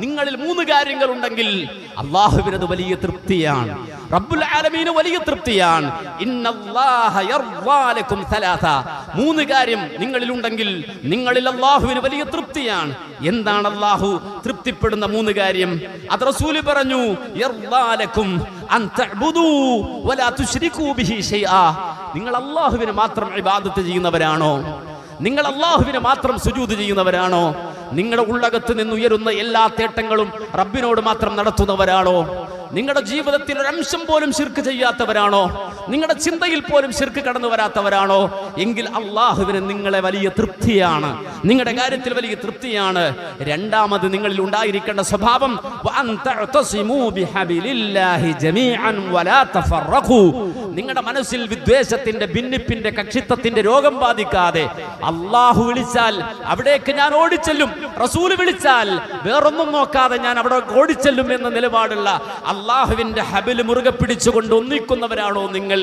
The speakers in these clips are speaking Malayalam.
നിങ്ങളിൽ മൂന്ന് കാര്യങ്ങൾ ഉണ്ടെങ്കിൽ അള്ളാഹുവിനത് വലിയ തൃപ്തിയാണ്. റബ്ബുൽ ആലമീന് വലിയ തൃപ്തിയാണ്. മൂന്ന് കാര്യം നിങ്ങളിൽ ഉണ്ടെങ്കിൽ നിങ്ങളിൽ അള്ളാഹുവിന് വലിയ തൃപ്തിയാണ്. എന്താണ് അള്ളാഹു തൃപ്തിപ്പെടുന്ന മൂന്ന് കാര്യം? അത് റസൂൽ പറഞ്ഞു നിങ്ങൾ അള്ളാഹുവിന് മാത്രം ഇബാദത്ത് ചെയ്യുന്നവരാണോ? നിങ്ങൾ അള്ളാഹുവിനെ മാത്രം സുജൂത് ചെയ്യുന്നവരാണോ? നിങ്ങളുടെ ഉള്ളകത്ത് നിന്ന് ഉയരുന്ന എല്ലാ തേട്ടങ്ങളും റബ്ബിനോട് മാത്രം നടത്തുന്നവരാണോ? നിങ്ങളുടെ ജീവിതത്തിൽ ഒരംശം പോലും ശിർക്ക് ചെയ്യാത്തവരാണോ? നിങ്ങളുടെ ചിന്തയിൽ പോലും ശിർക്ക് കടന്നു വരാത്തവരാണോ? എങ്കിൽ അള്ളാഹുവിന് നിങ്ങളെ വലിയ തൃപ്തിയാണ്. നിങ്ങളുടെ കാര്യത്തിൽ വലിയ തൃപ്തിയാണ്. രണ്ടാമത് നിങ്ങളിൽ ഉണ്ടായിരിക്കേണ്ട സ്വഭാവം നിങ്ങളുടെ മനസ്സിൽ വിദ്വേഷത്തിന്റെ ഭിന്നിപ്പിന്റെ കക്ഷിത്വത്തിന്റെ രോഗം ബാധിക്കാതെ അള്ളാഹു വിളിച്ചാൽ അവിടേക്ക് ഞാൻ ഓടിച്ചെല്ലും റസൂൽ വിളിച്ചാൽ വേറൊന്നും നോക്കാതെ ഞാൻ അവിടെ ഓടിച്ചെല്ലും എന്ന നിലപാടുള്ള അള്ളാഹുവിന്റെ ഹബിൽ മുറുകെ പിടിച്ചുകൊണ്ട് ഒന്നിക്കുന്നവരാണോ നിങ്ങൾ?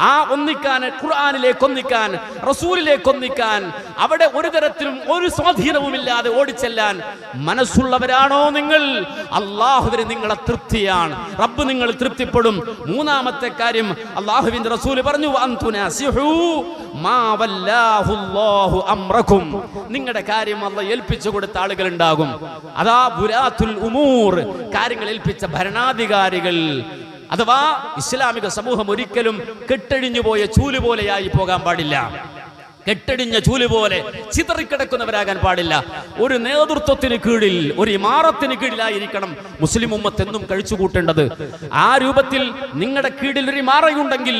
ആ ഒന്നിക്കാൻ ഖുർആാനിലേക്ക് ഒന്നിക്കാൻ റസൂലിലേക്ക് ഒന്നിക്കാൻ അവിടെ ഒരു തരത്തിലും ഒരു സ്വാധീനവുമില്ലാതെ ഓടിച്ചെല്ലാൻ മനസ്സുള്ളവരാണോ നിങ്ങൾ? അള്ളാഹുവിന് നിങ്ങളെ തൃപ്തിയാണ്. റബ്ബ് നിങ്ങൾ തൃപ്തിപ്പെടും. മൂന്നാമത്തെ കാര്യം അള്ളാഹുവിന്റെ റസൂൽ പറഞ്ഞു. നിങ്ങളുടെ കാര്യം അല്ല ഏൽപ്പിച്ചു കൊടുത്ത ആളുകൾ ഉണ്ടാകും അതാ ബുരാത്തുൽ ഉമൂർ കാര്യങ്ങൾ ഏൽപ്പിച്ച ഭരണാധികാരികൾ. അഥവാ ഇസ്ലാമിക സമൂഹം ഒരിക്കലും കെട്ടഴിഞ്ഞു പോയ ചൂൽ പോലെയായി പോകാൻ പാടില്ല. കെട്ടടിഞ്ഞ ചൂൽ പോലെ ചിതറിക്കിടക്കുന്നവരാകാൻ പാടില്ല. ഒരു നേതൃത്വത്തിന് കീഴിൽ ഒരു ഇമാറത്തിന് കീഴിലായിരിക്കണം മുസ്ലിം ഉമ്മത്ത് എന്നും കഴിച്ചുകൂട്ടേണ്ടത്. ആ രൂപത്തിൽ നിങ്ങളുടെ കീഴിൽ ഒരു ഇമാറയുണ്ടെങ്കിൽ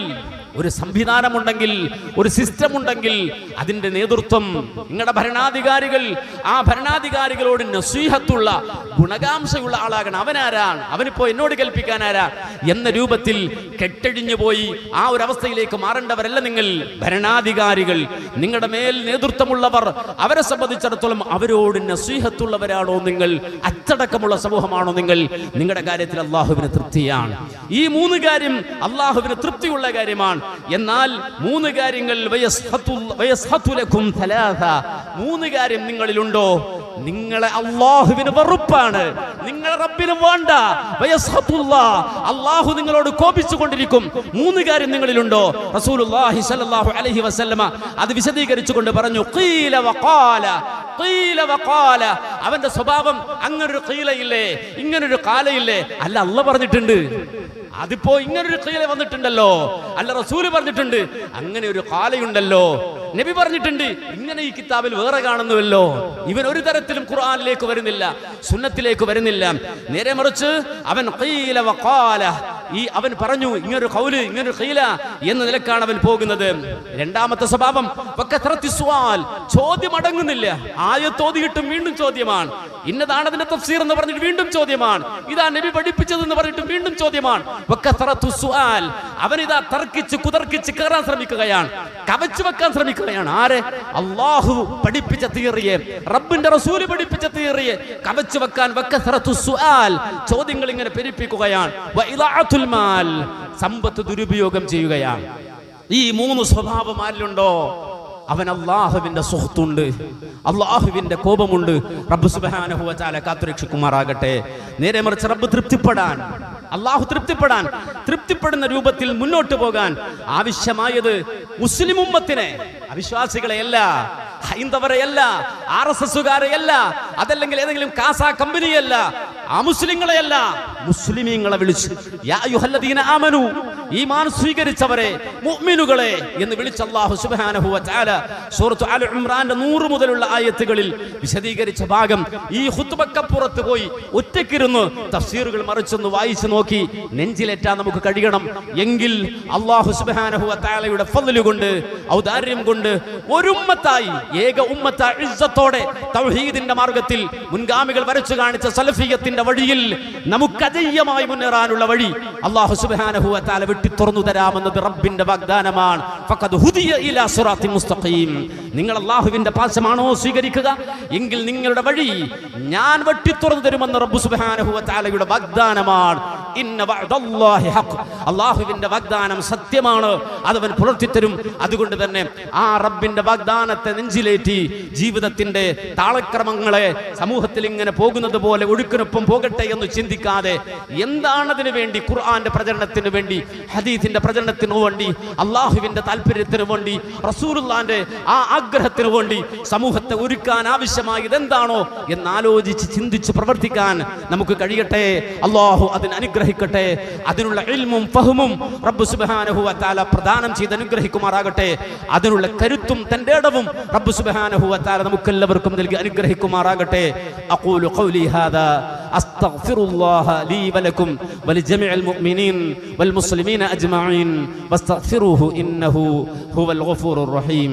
ഒരു സംവിധാനമുണ്ടെങ്കിൽ ഒരു സിസ്റ്റം ഉണ്ടെങ്കിൽ അതിന്റെ നേതൃത്വം നിങ്ങളുടെ ഭരണാധികാരികൾ ആ ഭരണാധികാരികളോട് നസീഹത്തുള്ള ഗുണകാംക്ഷയുള്ള ആളാകണം. അവനാരാണ്? അവനിപ്പോ എന്നോട് കൽപ്പിക്കാൻ ആരാ എന്ന രൂപത്തിൽ കെട്ടഴിഞ്ഞു പോയി ആ ഒരു അവസ്ഥയിലേക്ക് മാറേണ്ടവരല്ല നിങ്ങൾ. ഭരണാധികാരികൾ നിങ്ങളുടെ മേൽ നേതൃത്വമുള്ളവർ അവരെ സംബന്ധിച്ചിടത്തോളം അവരോട് നസീഹത്തുള്ളവരാണോ നിങ്ങൾ? അച്ചടക്കമുള്ള സമൂഹമാണോ നിങ്ങൾ? നിങ്ങളുടെ കാര്യത്തിൽ അള്ളാഹുവിന് തൃപ്തിയാണ്. ഈ മൂന്ന് കാര്യം അള്ളാഹുവിന് തൃപ്തിയുള്ള കാര്യമാണ്. എന്നാൽ മൂന്ന് കാര്യങ്ങൾ. മൂന്ന് കാര്യം നിങ്ങളിലുണ്ടോ? നിങ്ങളെ അള്ളാഹുവിന് വെറുപ്പാണ്. നിങ്ങളെ റബ്ബിന് വേണ്ട. അള്ളാഹു നിങ്ങളോട് കോപിച്ചു കൊണ്ടിരിക്കും. മൂന്ന് കാര്യം നിങ്ങളിലുണ്ടോ? റസൂലുള്ളാഹി സ്വല്ലല്ലാഹു അലൈഹി വസല്ലമ അത് വിശദീകരിച്ചുകൊണ്ട് പറഞ്ഞു ഖീല വഖാല ഖീല വഖാല അവന്റെ സ്വഭാവം അങ്ങനൊരു കീലയില്ലേ ഇങ്ങനൊരു കാലയില്ലേ? അല്ല അല്ല പറഞ്ഞിട്ടുണ്ട്. അതിപ്പോ ഇങ്ങനൊരു കീല വന്നിട്ടുണ്ടല്ലോ. അല്ല റസൂൽ പറഞ്ഞിട്ടുണ്ട് അങ്ങനെ ഒരു കാലയുണ്ടല്ലോ. നബി പറഞ്ഞിട്ടുണ്ട് ഇങ്ങനെ ഈ കിതാബിൽ വേറെ കാണുന്നുവല്ലോ. ഇവൻ ഒരു തരത്തിലും ഖുർആനിലേക്ക് വരുന്നില്ല സുന്നത്തിലേക്ക് വരുന്നില്ല. നേരെ മറിച്ച് അവൻ ഈ അവൻ പറഞ്ഞു ഇങ്ങനൊരു കൗൽ ഇങ്ങനൊരു ഖീല എന്ന നിലക്കാണ് അവൻ പോകുന്നത്. രണ്ടാമത്തെ സ്വഭാവം ചോദ്യം അടങ്ങുന്നില്ല. ആയത്തോതിയിട്ടും വീണ്ടും ചോദ്യമാണ്. ഇന്നതാണ് അതിന്റെ തഫ്സീർ എന്ന് പറഞ്ഞിട്ട് വീണ്ടും ചോദ്യമാണ്. ഇതാ നബി പഠിപ്പിച്ചത് എന്ന് പറഞ്ഞിട്ട് വീണ്ടും ചോദ്യമാണ്. ഇതാ തർക്കിച്ച് കുതർക്കിച്ച് കയറാൻ ശ്രമിക്കുകയാണ്. കവച്ചു വെക്കാൻ ശ്രമിക്കുകയാണ്. ആരെ? അള്ളാഹു പഠിപ്പിച്ച തിയറിയെ. റബ്ബിന്റെ റസൂൽ പഠിപ്പിച്ച തിയറിയെ. കവച്ചു വെക്കാൻ ചോദ്യങ്ങൾ ഇങ്ങനെ പെരുപ്പിക്കുകയാണ്. മാൽ സമ്പത്ത് ദുരുപയോഗം ചെയ്യുകയാണ് ഈ മൂന്ന് സ്വഭാവം ആരിലുണ്ടോ? അവൻ അള്ളാഹുവിന്റെ സുഹത്തുണ്ട്. അള്ളാഹുവിന്റെ കോപമുണ്ട്. റബ്ബ് തആല കാത്തുരക്ഷിക്കുമാറാകട്ടെ. നേരെ മറിച്ച് റബ്ബ് തൃപ്തിപ്പെടാൻ അള്ളാഹു തൃപ്തിപ്പെടാൻ തൃപ്തിപ്പെടുന്ന രൂപത്തിൽ മുന്നോട്ട് പോകാൻ ആവശ്യമായത് മുസ്ലിം ഉമ്മത്തിനെ. അവിശ്വാസികളെയല്ല ഹൈന്ദവരെയല്ല ആർ എസ് എസുകാരെയല്ല അതല്ലെങ്കിൽ ഏതെങ്കിലും കാസ കമ്പനിയല്ല ആ മുസ്ലിങ്ങളെയല്ല മുസ്ലിമീങ്ങളെ വിളിച്ച് യാ ആമനു ഈമാൻ സ്വീകരിച്ചവരെ മുഅ്മിനുകളെ എന്ന് വിളിച്ച അല്ലാഹു സുബ്ഹാനഹു വ തആല സൂറത്തു അൽ ഇംറാന്റെ 100 മുതലുള്ള ആയത്തുകളിൽ വിശദീകരിച്ച ഭാഗം ഈ ഖുത്ബക്കപ്പുറത്ത് പോയി ഒറ്റയ്ക്കിരുന്ന് തഫ്സീറുകൾ മറിച്ചൊന്ന് വായിച്ചു നോക്കി നെഞ്ചിലേറ്റാൻ നമുക്ക് കഴിയണം. എങ്കിൽ അല്ലാഹു സുബ്ഹാനഹു വ തആലയുടെ ഫضل കൊണ്ട് ഔദാര്യം കൊണ്ട് ഒരു ഉമ്മത്തായി ഏക ഉമ്മത്ത ഇസ്സത്തോടെ തൗഹീദിന്റെ മാർഗത്തിൽ മുൻഗാമികൾ വരച്ചു കാണിച്ച സലഫിയത്തിന്റെ വഴിയിൽ നമുക്ക് അജയ്യമായി മുന്നേറാനുള്ള വഴി അല്ലാഹു സുബ്ഹാനഹു വ വെട്ടി തുറന്നു തരാമെന്നത് റബ്ബിന്റെ വാഗ്ദാനമാണ്. നിങ്ങൾ അള്ളാഹുവിന്റെ പാശമാണോ സ്വീകരിക്കുക? എങ്കിൽ നിങ്ങളുടെ വഴി ഞാൻ വെട്ടി തുറന്നു തരുമെന്ന് റബ്ബു തആലയുടെ വാഗ്ദാനമാണ്. അള്ളാഹുവിന്റെ വാഗ്ദാനം സത്യമാണ്. അതവൻ പുലർത്തിത്തരും. അതുകൊണ്ട് തന്നെ ആ റബ്ബിന്റെ വാഗ്ദാനത്തെ നെഞ്ചിലേറ്റി ജീവിതത്തിന്റെ താളക്രമങ്ങളെ സമൂഹത്തിൽ ഇങ്ങനെ പോകുന്നത് പോലെ ഒഴുക്കിനൊപ്പം പോകട്ടെ എന്ന് ചിന്തിക്കാതെ എന്താണതിന് വേണ്ടി ഖുർആന്റെ പ്രചരണത്തിന് വേണ്ടി ഹദീസിന്റെ പ്രചരണത്തിന് വേണ്ടി അള്ളാഹുവിന്റെ താല്പര്യത്തിന് വേണ്ടി റസൂറുല്ലാന്റെ ആ ആഗ്രഹത്തിന് വേണ്ടി സമൂഹത്തെ ഒരുക്കാൻ ആവശ്യമായത് എന്താണോ എന്നാലോചിച്ച് ചിന്തിച്ച് പ്രവർത്തിക്കാൻ നമുക്ക് കഴിയട്ടെ. അള്ളാഹു അതിന് അനുഗ്രഹിക്കട്ടെ. അതിനുള്ള ഇൽമും ഫഹുമും റബ്ബു സുബ്ഹാനഹു വ തആല പ്രദാനം ചെയ്ത് അനുഗ്രഹിക്കുമാറാകട്ടെ. അതിനുള്ള കരുത്തും തന്റെ ഇടവും റബ്ബു സുബ്ഹാനഹു വ തആല നമുക്കെല്ലാവർക്കും നൽകി അനുഗ്രഹിക്കുമാറാകട്ടെ. അഖൂലു ഖൗലി ഹാദാ അസ്തഗ്ഫിറുല്ലാഹ ലീ വലക്കും ولكم മുഅ്മിനീൻ വൽ മുസ്ലിമീന അജ്മഈൻ വസ്തഗ്ഫിറൂഹു ഇന്നഹു ഹുവൽ ഗഫൂറുർ റഹീം.